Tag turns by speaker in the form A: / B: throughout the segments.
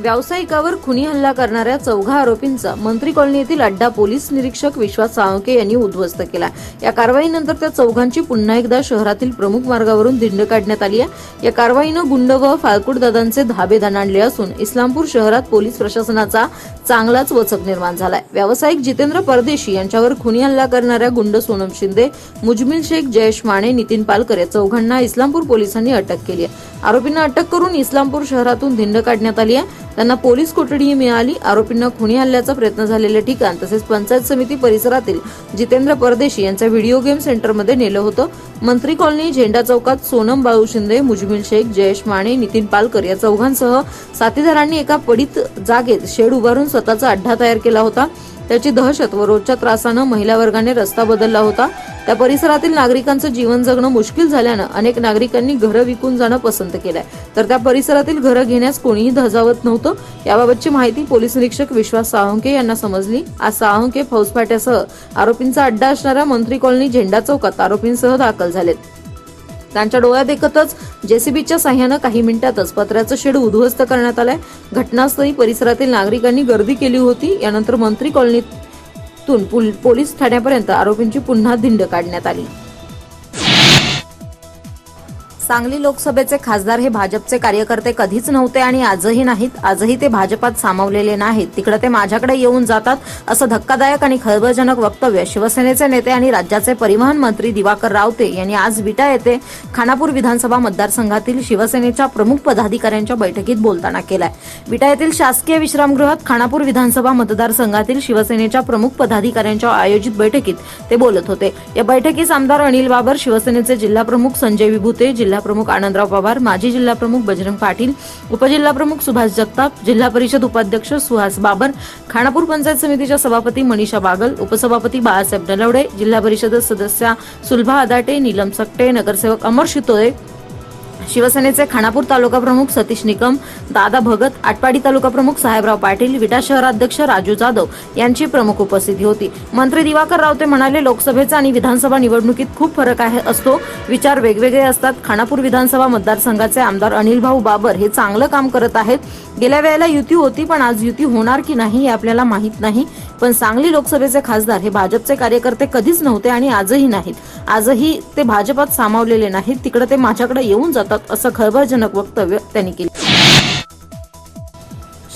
A: व्यावसायिकावर खुनी हल्ला करणाऱ्या चौघा आरोपींचा मंत्री कॉलनी येथील अड्डा पोलीस निरीक्षक विश्वास साळुंके यांनी उद्ध्वस्त केला. या कारवाईनंतर त्या चौघांची पुन्हा एकदा शहरातील प्रमुख मार्गावरून दिंड काढण्यात आली आहे. या कारवाईनं गुंड व फाळकुट दादांचे धाबे दणाणले असून इस्लामपूर शहरात पोलीस प्रशासनाचा चांगलाच वचक निर्माण झालाय. व्यावसायिक जितेंद्र परदेशी यांच्यावर खुनी हल्ला करणाऱ्या गुंड सोनम शिंदे मुजमिल शेख जयेश माने नितीन पालकर या चौघांना इस्लामपूर पोलिसांनी अटक केली आहे. आरोपींना अटक करून इस्लामपूर शहरातून धिंड काढण्यात आली आहे. त्यांना पोलीस कोठडीही मिळाली आरोपींना खुनी हल्ल्याचा प्रयत्न झालेले ठिकाण तसेच पंचायत समिती परिसरातील जितेंद्र परदेशी यांच्या व्हिडिओ गेम सेंटरमध्ये नेलं होतं. मंत्री कॉलनी झेंडा चौकात सोनम बाळू शिंदे मुजमिल शेख जयेश माने नितीन पालकर या चौघांसह साथीदारांनी एका पडीत जागेत शेड उभारून स्वतःचा अड्डा तयार केला होता. त्याची दहशत व रोजच्या त्रासानं महिला वर्गाने रस्ता बदलला होता. त्या परिसरातील नागरिकांचं जीवन जगणं मुश्किल झाल्यानं अनेक नागरिकांनी घरं विकून जाणं पसंत केलंय. तर त्या परिसरातील घरं घेण्यास कोणीही धजावत नव्हतं. याबाबतची माहिती पोलीस निरीक्षक विश्वास साळुंके यांना समजली. आज साळुंके फौजफाट्यासह आरोपींचा अड्डा असणाऱ्या मंत्री कॉलनी झेंडा चौकात आरोपींसह दाखल झालेत. त्यांच्या डोळ्यात देखतच जेसीबीच्या साह्यानं काही मिनिटातच पत्र्याचं शेड उद्ध्वस्त करण्यात आलंय. घटनास्थळी परिसरातील नागरिकांनी गर्दी केली होती. यानंतर मंत्री कॉलनीतून पुल- पोलीस ठाण्यापर्यंत आरोपींची पुन्हा धिंड काढण्यात आली. सांगली लोकसभेचे खासदार हे भाजपचे कार्यकर्ते कधीच नव्हते आणि आजही नाहीत. आजही ते भाजपात सामावलेले नाहीत. तिकडे ते माझ्याकडे येऊन जातात असं धक्कादायक आणि खळबळजनक वक्तव्य. शिवसेनेचे नेते आणि राज्याचे परिवहन मंत्री दिवाकर रावते यांनी आज विटा येथे खानापूर विधानसभा मतदारसंघातील शिवसेनेच्या प्रमुख पदाधिकाऱ्यांच्या बैठकीत बोलताना केलाय. विटा येथील शासकीय विश्रामगृहात खानापूर विधानसभा मतदारसंघातील शिवसेनेच्या प्रमुख पदाधिकाऱ्यांच्या आयोजित बैठकीत ते बोलत होते. या बैठकीस आमदार अनिल बाबर शिवसेनेचे जिल्हा प्रमुख संजय विभूते जिल्हा प्रमुख आनंदराव पवार माजी जिल्हा प्रमुख बजरंग पाटील उपजिल्हा प्रमुख सुभाष जगताप जिल्हा परिषद उपाध्यक्ष सुहास बाबर खानापूर पंचायत समितीच्या सभापती मनीषा बागल उपसभापती बाळासाहेब नलवडे जिल्हा परिषद सदस्या सुलभा अदाटे नीलम सकटे नगरसेवक अमर शितोळे शिवसेनेचे खानापूर तालुका प्रमुख सतीश निकम दादा भगत आटपाडी तालुका प्रमुख साहेबराव पाटील विटा शहराध्यक्ष राजू जाधव यांची प्रमुख उपस्थिती होती. मंत्री दिवाकर रावते म्हणाले लोकसभेचा आणि विधानसभा निवडणुकीत खूप फरक आहे असतो. विचार वेगवेगळे असतात. खानापूर विधानसभा मतदारसंघाचे आमदार अनिल भाऊ बाबर हे चांगलं काम करत आहेत. गेल्या वेळेला युती होती पण आज युती होणार की नाही हे आपल्याला माहीत नाही. पण सांगली लोकसभेचे खासदार हे भाजपचे कार्यकर्ते कधीच नव्हते आणि आजही नाहीत. आजही ते भाजपात सामावलेले नाहीत. तिकडे ते माझ्याकडे येऊन जातात. असं खळबळजनक वक्तव्य त्यांनी केलं.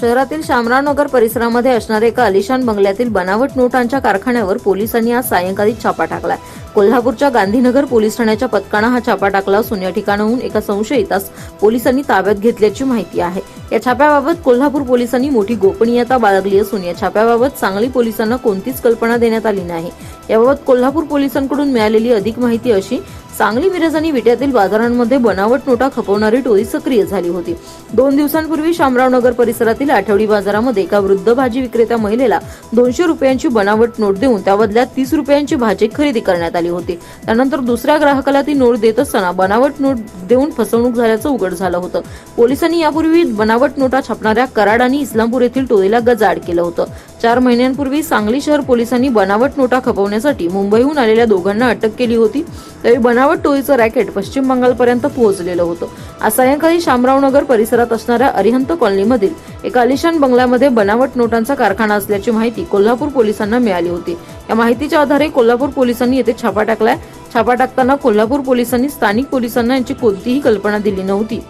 A: शहरातील शामरावनगर परिसरामध्ये असणाऱ्या एका अलिशान बंगल्यातील बनावट नोटांच्या कारखान्यावर पोलिसांनी आज सायंकाळी छापा टाकला कोल्हापूरच्या गांधीनगर पोलीस ठाण्याच्या पथकानं हा छापा टाकला असून या ठिकाणाहून एका संशयितास पोलिसांनी ताब्यात घेतल्याची माहिती आहे. या छाप्याबाबत कोल्हापूर पोलिसांनी मोठी गोपनीयता बाळगली असून या छाप्याबाबत सांगली पोलिसांना कोणतीच कल्पना देण्यात आली नाही. याबाबत कोल्हापूर पोलिसांकडून मिळालेली अधिक माहिती अशी सांगली मिरज आणि विट्यातील बाजारांमध्ये बनावट नोटा खपवणारी टोळी सक्रिय झाली होती. दोन दिवसांपूर्वी शामरावनगर परिसरातील आठवडी बाजारामध्ये एका वृद्ध भाजी विक्रेत्या महिलेला दोनशे रुपयांची बनावट नोट देऊन त्या बदल्यात तीस रुपयांची भाजी खरेदी करण्यात आली होती. त्यानंतर दुसऱ्या ग्राहकाला ती नोट देत असताना बनावट नोट देऊन फसवणूक झाल्याचं उघड झालं होतं. पोलिसांनी यापूर्वी बनावट नोटा छापणाऱ्या कराड आणि इस्लामपूर येथील टोळीला गजाड केलं होतं. चार महिन्यांपूर्वी सांगली शहर पोलिसांनी बनावट नोटा खपवण्यासाठी मुंबईहून आलेल्या दोघांना अटक केली होती. त्यावेळी बनावट टोळीचं रॅकेट पश्चिम बंगालपर्यंत पोहोचलेलं होतं. आज सायंकाळी शामरावनगर परिसरात असणाऱ्या अरिहंत कॉलनीमधील एका आलिशान बंगल्यामध्ये बनावट नोटांचा कारखाना असल्याची माहिती कोल्हापूर पोलिसांना मिळाली होती. या माहितीच्या आधारे कोल्हापूर पोलिसांनी येथे छापा टाकलाय. छापा टाकताना कोल्हापूर पोलिसांनी स्थानिक पोलिसांना यांची कोणतीही कल्पना दिली नव्हती.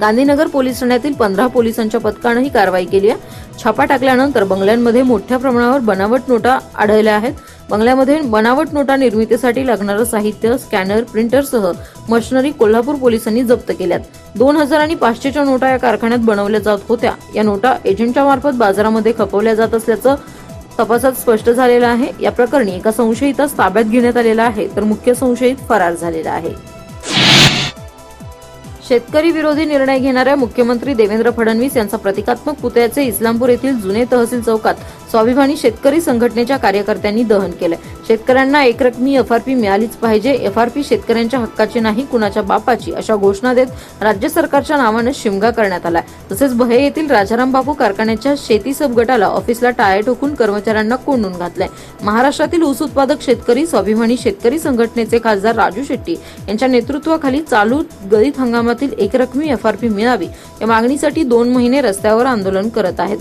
A: गांधीनगर पोलीस ठाण्यातील पंधरा पोलिसांच्या पथकानं ही कारवाई केली आहे. छापा टाकल्यानंतर बंगल्यांमध्ये मोठ्या प्रमाणावर बनावट नोटा आढळल्या आहेत. बंगल्यामध्ये बनावट नोटा निर्मितीसाठी लागणारं साहित्य स्कॅनर प्रिंटरसह मशिनरी कोल्हापूर पोलिसांनी जप्त केल्यात. दोन हजार आणि पाचशेच्या नोटा या कारखान्यात बनवल्या जात होत्या. या नोटा एजंटच्या मार्फत बाजारामध्ये खपवल्या जात असल्याचं तपासात स्पष्ट झालेलं आहे. या प्रकरणी एका संशयितास ताब्यात घेण्यात आलेला आहे तर मुख्य संशयित फरार झालेला आहे. शेतकरी विरोधी निर्णय घेणाऱ्या मुख्यमंत्री देवेंद्र फडणवीस यांचा प्रतिकात्मक पुतळ्याचे इस्लामपूर येथील जुने तहसील चौकात स्वाभिमानी शेतकरी संघटनेच्या कार्यकर्त्यांनी दहन केलंय. शेतकऱ्यांना एकरकमी एफआरपी मिळालीच पाहिजे. एफआरपी शेतकऱ्यांच्या हक्काची नाही कुणाच्या बापाची अशा घोषणा देत राज्य सरकारच्या नावानं शिमगा करण्यात आलाय. तसेच भहे येथील राजाराम बापू कारखान्याच्या शेती सब गटाला ऑफिसला टाळे ठोकून कर्मचाऱ्यांना कोंडून घातलंय. महाराष्ट्रातील ऊस उत्पादक शेतकरी स्वाभिमानी शेतकरी संघटनेचे खासदार राजू शेट्टी यांच्या नेतृत्वाखाली चालू गळीत हंगामातील एकरकमी एफआरपी मिळावी या मागणीसाठी दोन महिने रस्त्यावर आंदोलन करत आहेत.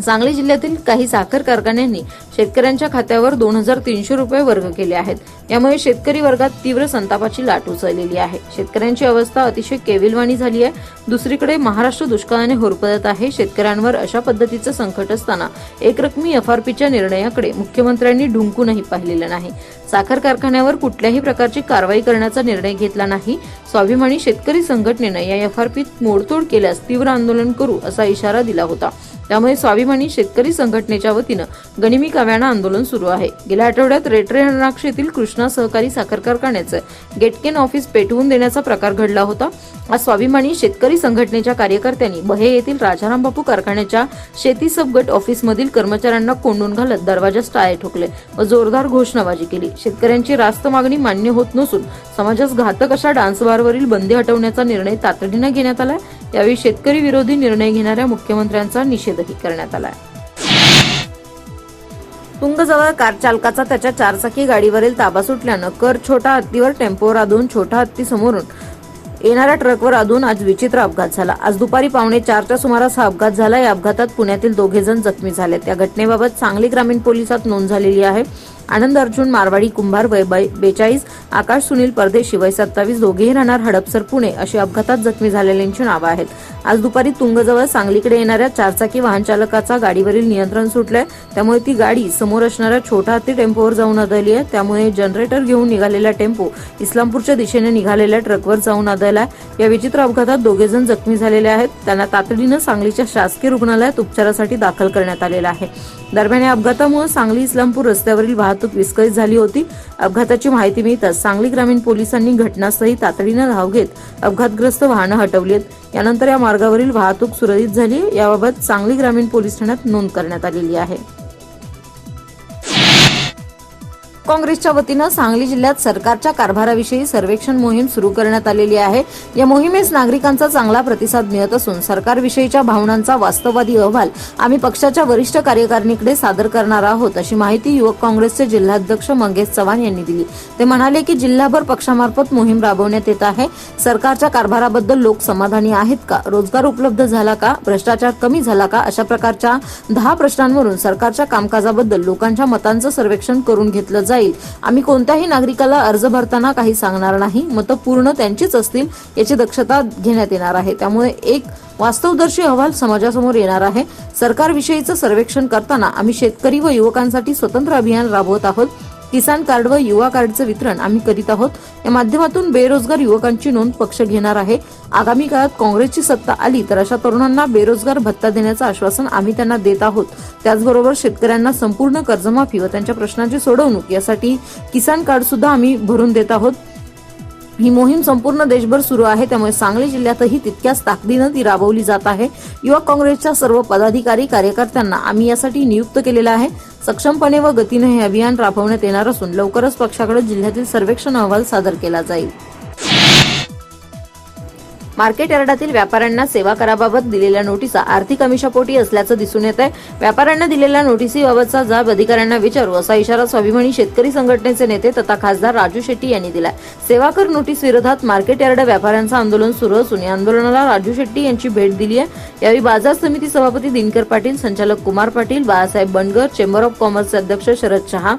A: सांगली जिल्ह्यातील काही साखर कारखान्यांनी शेतकऱ्यांच्या खात्यावर दोन हजार तीनशे रुपये वर्ग केले आहेत. यामुळे शेतकरी वर्गात तीव्र संतापाची लाट उसळलेली आहे. शेतकऱ्यांची अवस्था अतिशय केविलवाणी झाली आहे. दुसरीकडे महाराष्ट्र दुष्काळाने होरपडत आहे. शेतकऱ्यांवर अशा पद्धतीचं संकट असताना एकरकमी एफआरपीच्या निर्णयाकडे मुख्यमंत्र्यांनी ढुंकूनही पाहिलेलं नाही. साखर कारखान्यावर कुठल्याही प्रकारची कारवाई करण्याचा निर्णय घेतला नाही. स्वाभिमानी शेतकरी संघटनेनं या एफआरपीत मोडतोड केल्यास तीव्र आंदोलन करू असा इशारा दिला होता. त्यामुळे स्वाभिमानी शेतकरी संघटनेच्या वतीनं गनिमी काव्यानं आंदोलन सुरू आहे. गेल्या आठवड्यात रेटरे हरणाक्ष येथील कृष्णा सहकारी साखर कारखान्याचं गेटकेन ऑफिस पेटवून देण्याचा प्रकार घडला होता. आज स्वाभिमानी शेतकरी संघटनेच्या कार्यकर्त्यांनी बहे येथील राजाराम बापू कारखान्याच्या शेती सबगट ऑफिसमधील कर्मचाऱ्यांना कोंडून घालत दरवाजास टाळे ठोकले व जोरदार घोषणाबाजी केली. शेतकऱ्यांची रास्त मागणी मान्य होत नसून समाजास घातक अशा डान्सबारवरील बंदी हटवण्याचा निर्णय तातडीनं घेण्यात आलाय. यावेळी शेतकरी विरोधी निर्णय घेणाऱ्या मुख्यमंत्र्यांचा निषेधही करण्यात आलाय. तुंगजवळ कार चालकाचा त्याच्या चारचाकी गाडीवरील ताबा सुटल्यानं कर छोटा हत्तीवर टेम्पोवर अधून छोटा हत्ती समोरून येणाऱ्या ट्रकवर अधून आज विचित्र अपघात झाला. आज दुपारी पावणे चारच्या सुमारास हा अपघात झाला. या अपघातात पुण्यातील दोघे जण जखमी झाले त्या घटनेबाबत सांगली ग्रामीण पोलिसात नोंद झालेली आहे. आनंद अर्जुन मारवाडी कुंभार वय बेचाळीस आकाश सुनील परदेशी वय सत्तावीस दोघेही राहणार हडपसर पुणे. अशी अपघातात जखमी झालेल्यांची नावं आहेत. आज दुपारी तुंगजवळ सांगलीकडे येणाऱ्या चारचाकी वाहन चालकाचा गाडीवरील नियंत्रण सुटलंय. त्यामुळे ती गाडी समोर असणाऱ्या छोटा हत्ती टेम्पोवर जाऊन आदळली आहे. त्यामुळे जनरेटर घेऊन निघालेला टेम्पो इस्लामपूरच्या दिशेने निघालेल्या ट्रकवर जाऊन आदळला या विचित्र अपघातात दोघे जण जखमी झालेले आहेत. त्यांना तातडीनं सांगलीच्या शासकीय रुग्णालयात उपचारासाठी दाखल करण्यात आलेला आहे. दरम्यान या अपघातामुळे सांगली इस्लामपूर रस्त्यावरील वाहतूक वाहतूक विस्कळीत झाली होती. अपघाताची माहिती मिळताच सांगली ग्रामीण पोलिसांनी घटनास्थळी तातडीनं धाव घेत अपघातग्रस्त वाहनं हटवली आहेत. यानंतर या मार्गावरील वाहतूक सुरळीत झाली. याबाबत सांगली ग्रामीण पोलीस ठाण्यात नोंद करण्यात आलेली आहे. काँग्रेसच्या वतीनं सांगली जिल्ह्यात सरकारच्या कारभाराविषयी सर्वेक्षण मोहीम सुरू करण्यात आलेली आहे. या मोहिमेस नागरिकांचा चांगला प्रतिसाद मिळत असून सरकारविषयीच्या भावनांचा वास्तववादी अहवाल आम्ही पक्षाच्या वरिष्ठ कार्यकारिणीकडे सादर करणार आहोत अशी माहिती युवक काँग्रेसचे जिल्हाध्यक्ष मंगेश चव्हाण यांनी दिली. ते म्हणाले की जिल्हाभर पक्षामार्फत मोहीम राबवण्यात येत आहे. सरकारच्या कारभाराबद्दल लोक समाधानी आहेत का? रोजगार उपलब्ध झाला का? भ्रष्टाचार कमी झाला का? अशा प्रकारच्या दहा प्रश्नांवरून सरकारच्या कामकाजाबद्दल लोकांच्या मतांचं सर्वेक्षण करून घेतलं जाईल. आम्ही कोणत्याही नागरिकाला अर्ज भरताना काही सांगणार नाही. मतं पूर्ण त्यांचीच असतील याची दक्षता घेण्यात येणार आहे. त्यामुळे एक वास्तवदर्शी अहवाल समाजासमोर येणार आहे. सरकारविषयीचं सर्वेक्षण करताना आम्ही शेतकरी व युवकांसाठी स्वतंत्र अभियान राबवत आहोत. किसान कार्ड व युवा कार्डचं वितरण आम्ही करीत आहोत. या माध्यमातून बेरोजगार युवकांची नोंद पक्ष घेणार आहे. आगामी काळात काँग्रेसची सत्ता आली तर अशा तरुणांना बेरोजगार भत्ता देण्याचं आश्वासन आम्ही त्यांना देत आहोत. त्याचबरोबर शेतकऱ्यांना संपूर्ण कर्जमाफी व त्यांच्या प्रश्नांची सोडवणूक यासाठी किसान कार्ड सुद्धा आम्ही भरून देत आहोत. ही मोहीम संपूर्ण देशभर सुरू आहे त्यामुळे सांगली जिल्ह्यातही तितक्याच ताकदीनं ती राबवली जात आहे. युवक काँग्रेसच्या सर्व पदाधिकारी कार्यकर्त्यांना आम्ही यासाठी नियुक्त केलेलं आहे. सक्षमपणे व गतीने हे अभियान राबवण्यात येणार असून लवकरच पक्षाकडे जिल्ह्यातील सर्वेक्षण अहवाल सादर केला जाईल. मार्केट यार्डातील व्यापाऱ्यांना सेवा कराबाबत दिलेल्या नोटिसा आर्थिक अमिषापोटी असल्याचं दिसून येत आहे व्यापाऱ्यांना दिलेल्या नोटिसीबाबतचा जाब अधिकाऱ्यांना विचारू असा इशारा स्वाभिमानी शेतकरी संघटनेचे नेते तथा खासदार राजू शेट्टी यांनी दिलाय. सेवाकर नोटीस विरोधात मार्केट यार्ड व्यापाऱ्यांचं आंदोलन सुरू असून या आंदोलनाला राजू शेट्टी यांची भेट दिली आहे यावेळी बाजार समिती सभापती दिनकर पाटील संचालक कुमार पाटील बाळासाहेब बंडगर चेंबर ऑफ कॉमर्सचे अध्यक्ष शरद शहा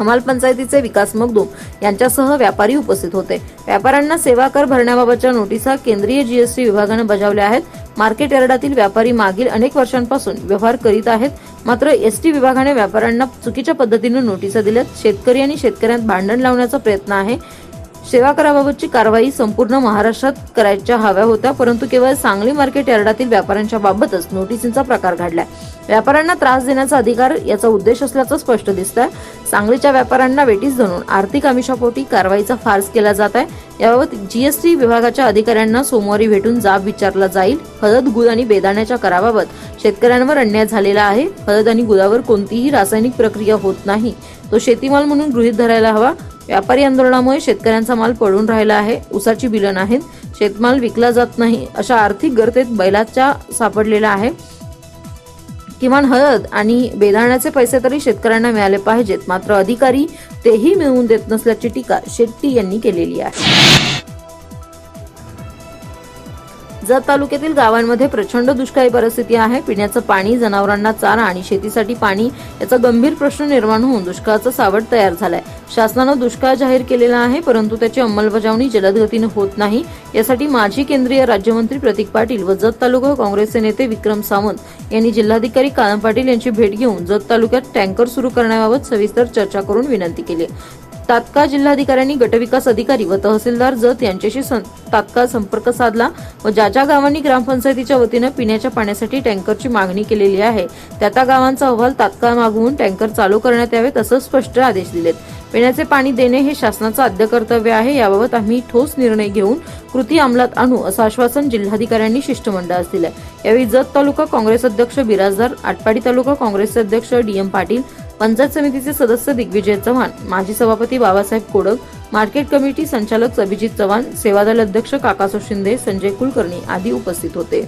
A: हमाल पंचायतीचे विकास मगदूम यांच्यासह व्यापारी उपस्थित होते. व्यापाऱ्यांना सेवा कर भरण्याबाबतच्या नोटिसा केंद्रीय जीएसटी विभागानं बजावल्या आहेत. मार्केट यार्डातील व्यापारी मागील अनेक वर्षांपासून व्यवहार करीत आहेत. मात्र एसटी विभागाने व्यापाऱ्यांना चुकीच्या पद्धतीने नोटिसा दिल्यात. शेतकरी आणि शेतकऱ्यांत भांडण लावण्याचा प्रयत्न आहे. सेवा कराबाबतची कारवाई संपूर्ण महाराष्ट्रात करायच्या हव्या होत्या परंतु केवळ सांगली मार्केट यार्डातील व्यापाऱ्यांच्या बाबतच नोटिसींचा प्रकार घडलाय. व्यापाऱ्यांना त्रास देण्याचा अधिकार याचा उद्देश असल्याचं स्पष्ट दिसतंय. सांगलीच्या व्यापाऱ्यांना वेटीस धरून आर्थिक आमिषापोटी कारवाईचा फार्स केला जात आहे. याबाबत जीएसटी विभागाच्या अधिकाऱ्यांना सोमवारी भेटून जाब विचारला जाईल. हळद गुळ आणि बेदाण्याच्या कराबाबत शेतकऱ्यांवर अन्याय झालेला आहे. हळद आणि गुळावर कोणतीही रासायनिक प्रक्रिया होत नाही. तो शेतीमाल म्हणून गृहीत धरायला हवा. व्यापारी आंदोलनामुळे शेतकऱ्यांचा माल पडून राहिला आहे. उसाची बिलं नाहीत. शेतमाल विकला जात नाही अशा आर्थिक गर्तेत बैलाच्या सापडलेला आहे. किमान हळद आणि बेदाण्याचे पैसे तरी शेतकऱ्यांना मिळाले पाहिजेत. मात्र अधिकारी तेही मिळवून देत नसल्याची टीका शेट्टी यांनी केलेली आहे. जत तालुक्यातील गावांमध्ये प्रचंड दुष्काळी परिस्थिती आहे. पिण्याचं पाणी जनावरांना चारा आणि शेतीसाठी पाणी याचा गंभीर प्रश्न निर्माण होऊन दुष्काळाचं सावट तयार झालाय. शासनानं दुष्काळ जाहीर केलेला आहे परंतु त्याची अंमलबजावणी जलद गतीनं होत नाही. यासाठी माजी केंद्रीय राज्यमंत्री प्रतीक पाटील व जत तालुका काँग्रेसचे नेते विक्रम सावंत यांनी जिल्हाधिकारी काळम पाटील यांची भेट घेऊन जत तालुक्यात टँकर सुरू करण्याबाबत सविस्तर चर्चा करून विनंती केली. तात्काळ जिल्हाधिकाऱ्यांनी गटविकास अधिकारी व तहसीलदार जत यांच्याशी सं- तात्काळ संपर्क साधला व ज्या ज्या गावांनी ग्रामपंचायतीच्या वतीनं पिण्याच्या पाण्यासाठी टँकरची मागणी केलेली आहे त्या त्या गावांचा अहवाल तात्काळ मागवून टँकर चालू करण्यात यावेत असं स्पष्ट आदेश दिलेत. पिण्याचे पाणी देणे हे शासनाचं आद्य कर्तव्य आहे याबाबत आम्ही ठोस निर्णय घेऊन कृती अंमलात आणू असं आश्वासन जिल्हाधिकाऱ्यांनी शिष्टमंडळास दिलं यावेळी जत तालुका काँग्रेस अध्यक्ष बिराजदार आटपाडी तालुका काँग्रेसचे अध्यक्ष डी एम पाटील पंचायत समितीचे सदस्य दिग्विजय चव्हाण माजी सभापती बाबासाहेब कोडक मार्केट कमिटी संचालक अभिजित चव्हाण सेवादल अध्यक्ष काकासो शिंदे संजय कुलकर्णी आदी उपस्थित होते.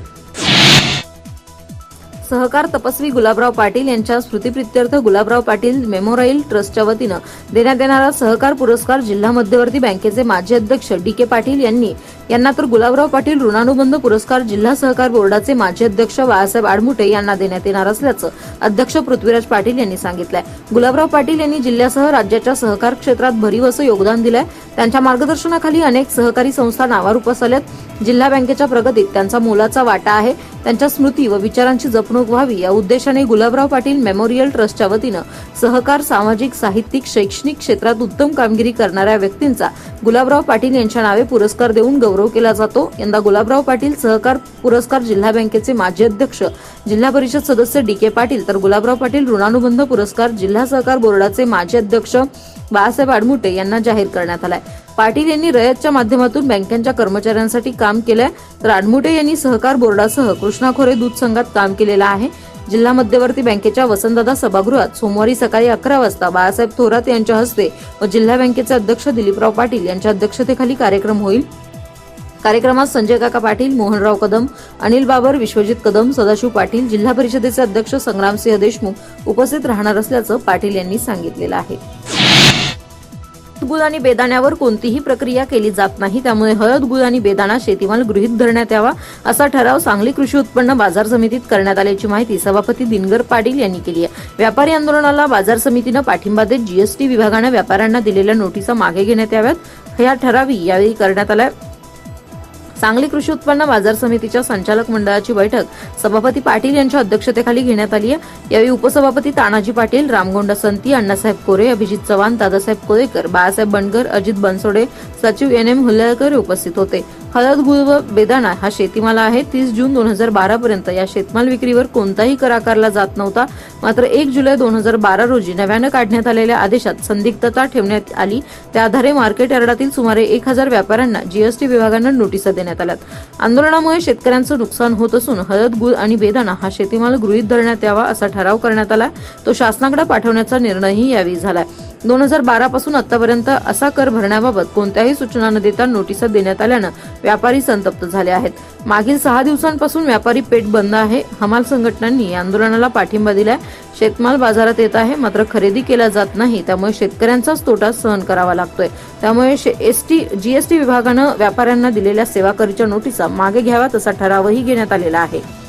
A: सहकार तपस्वी गुलाबराव पाटील यांच्या स्मृतीप्रित्यर्थ गुलाबराव पाटील मेमोराईल ट्रस्टच्या वतीनं देण्यात येणारा सहकार पुरस्कार जिल्हा मध्यवर्ती बँकेचे माजी अध्यक्ष डी के पाटील यांनी यांना तर गुलाबराव पाटील ऋणानुबंध पुरस्कार जिल्हा सहकार बोर्डाचे माजी अध्यक्ष बाळासाहेब आडमुटे यांना देण्यात येणार असल्याचं अध्यक्ष पृथ्वीराज पाटील यांनी सांगितलंय. गुलाबराव पाटील यांनी जिल्ह्यासह राज्याच्या सहकार क्षेत्रात भरीव असं योगदान दिलंय. त्यांच्या मार्गदर्शनाखाली अनेक सहकारी संस्था नावारूपास आल्यात जिल्हा बँकेच्या प्रगतीत त्यांचा मोलाचा वाटा आहे. त्यांच्या स्मृती व विचारांची जपणूक व्हावी या उद्देशाने गुलाबराव पाटील मेमोरियल ट्रस्टच्या वतीनं सहकार सामाजिक साहित्यिक शैक्षणिक क्षेत्रात उत्तम कामगिरी करणाऱ्या व्यक्तींचा गुलाबराव पाटील यांच्या नावे पुरस्कार देऊन गौरव केला जातो. यंदा गुलाबराव पाटील सहकार पुरस्कार जिल्हा बँकेचे माजी अध्यक्ष जिल्हा परिषद सदस्य डी के पाटील तर गुलाबराव पाटील ऋणानुबंध पुरस्कार जिल्हा सहकार बोर्डाचे माजी अध्यक्ष बाळासाहेब आडमुटे यांना जाहीर करण्यात आलाय. पाटील यांनी रयतच्या माध्यमातून बँकांच्या कर्मचाऱ्यांसाठी काम केलंय. तर आडमुटे यांनी सहकार बोर्डासह कृष्णा खोरे दूध संघात काम केलेलं आहे. जिल्हा मध्यवर्ती बँकेच्या वसंतदादा सभागृहात सोमवारी सकाळी अकरा वाजता बाळासाहेब थोरात यांच्या हस्ते व जिल्हा बँकेचे अध्यक्ष दिलीपराव पाटील यांच्या अध्यक्षतेखाली कार्यक्रम होईल. कार्यक्रमात संजय काका पाटील मोहनराव कदम अनिल बाबर विश्वजित कदम सदाशिव पाटील जिल्हा परिषदेचे अध्यक्ष संग्रामसिंह देशमुख उपस्थित राहणार असल्याचं पाटील यांनी सांगितलेलं आहे. गुळ आणि बेदाण्यावर कोणतीही प्रक्रिया केली जात नाही त्यामुळे हळद गुळ आणि बेदाणा शेतीमाल गृहीत धरण्यात यावा असा ठराव सांगली कृषी उत्पन्न बाजार समितीत करण्यात आल्याची माहिती सभापती दिनगर पाटील यांनी केली आहे. व्यापारी आंदोलनाला बाजार समितीनं पाठिंबा देत जीएसटी विभागानं व्यापाऱ्यांना दिलेल्या नोटिसा मागे घेण्यात याव्यात. या ठरावी यावेळी करण्यात आलाय. सांगली कृषी उत्पन्न बाजार समितीच्या संचालक मंडळाची बैठक. सभापती पाटील यांच्या अध्यक्षतेखाली घेण्यात आली आहे. यावेळी उपसभापती तानाजी पाटील रामगोंडा संती अण्णासाहेब कोरे अभिजित चव्हाण दादासाहेब कोळेकर बाळासाहेब बनगर अजित बनसोडे सचिव एन एम हुल्लेकर उपस्थित होते. हळद गुळ व बेदाणा हा शेतीमाल आहे. तीस जून दोन हजार बारा पर्यंत या शेतमाल विक्रीवर कोणताही कर आकारला जात नव्हता. मात्र एक जुलै दोन हजार बारा रोजी नव्यानं काढण्यात आलेल्या आदेशात संदिग्धता ठेवण्यात आली. त्या आधारे मार्केट यार्डातील सुमारे एक हजार व्यापाऱ्यांना जीएसटी विभागानं नोटिसा देण्यात आल्यात. आंदोलनामुळे शेतकऱ्यांचं नुकसान होत असून हळद गुळ आणि बेदाणा हा शेतीमाल गृहीत धरण्यात यावा असा ठराव करण्यात आला. तो शासनाकडे पाठवण्याचा निर्णयही यावेळी झालाय दोन हजार बारा पासून आतापर्यंत असा कर भरण्याबाबत कोणत्याही सूचना न देता नोटिसा देण्यात आल्यानं व्यापारी संतप्त झाले आहेत. मागील सहा दिवसांपासून व्यापारी पेट बंद आहे. हमाल संघटनांनी आंदोलनाला पाठिंबा दिलाय. शेतमाल बाजारात येत आहे मात्र खरेदी केला जात नाही. त्यामुळे शेतकऱ्यांचाच तोटा सहन करावा लागतोय. त्यामुळे एसटी जीएसटी विभागानं व्यापाऱ्यांना दिलेल्या सेवा करीच्या नोटिसा मागे घ्याव्यात असा ठरावही घेण्यात आलेला आहे.